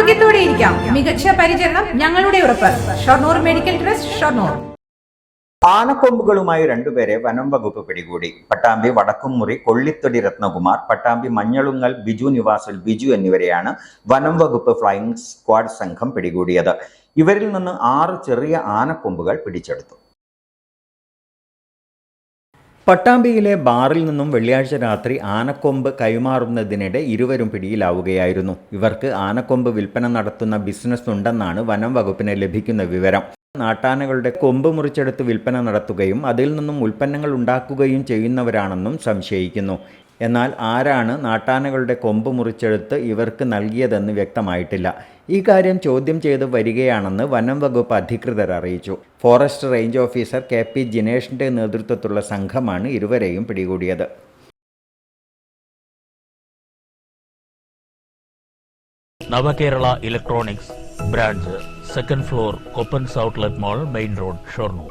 ആരോഗ്യത്തോടെ ഇരിക്കാം. മികച്ച പരിചരണം ഞങ്ങളുടെ ഉറപ്പ്. Shoranur medical trust Shoranur. ആനക്കൊമ്പുകളുമായി രണ്ടുപേരെ വനം വകുപ്പ് പിടികൂടി. പട്ടാമ്പി വടക്കുംമുറി കൊള്ളിത്തൊടി രത്നകുമാർ പട്ടാമ്പി മഞ്ഞളുങ്ങൽ ബിജു നിവാസിൽ ബിജു എന്നിവരെയാണ് വനം വകുപ്പ് ഫ്ലൈയിങ് സ്ക്വാഡ് സംഘം പിടികൂടിയത്. ഇവരിൽ നിന്ന് ആറ് ചെറിയ ആനക്കൊമ്പുകൾ പിടിച്ചെടുത്തു. പട്ടാമ്പിയിലെ ബാറിൽ നിന്നും വെള്ളിയാഴ്ച രാത്രി ആനക്കൊമ്പ് കൈമാറുന്നതിനിടെ ഇരുവരും പിടിയിലാവുകയായിരുന്നു. ഇവർക്ക് ആനക്കൊമ്പ് വിൽപ്പന നടത്തുന്ന ബിസിനസ് ഉണ്ടെന്നാണ് വനം വകുപ്പിന് ലഭിക്കുന്ന വിവരം. നാട്ടാനകളുടെ കൊമ്പ് മുറിച്ചെടുത്ത് വിൽപ്പന നടത്തുകയും അതിൽ നിന്നും ഉൽപ്പന്നങ്ങൾ ഉണ്ടാക്കുകയും ചെയ്യുന്നവരാണെന്നും സംശയിക്കുന്നു. എന്നാൽ ആരാണ് നാട്ടാനകളുടെ കൊമ്പ് മുറിച്ചെടുത്ത് ഇവർക്ക് നൽകിയതെന്ന് വ്യക്തമായിട്ടില്ല. ഈ കാര്യം ചോദ്യം ചെയ്ത് വരികയാണെന്ന് വനം വകുപ്പ് അധികൃതർ അറിയിച്ചു. Forest range officer K P ജിനേഷിന്റെ നേതൃത്വത്തിലുള്ള സംഘമാണ് ഇരുവരെയും പിടികൂടിയത്. Navakerala electronics branch second floor കൊപ്പൻസ് outlet mall main road Shoranur.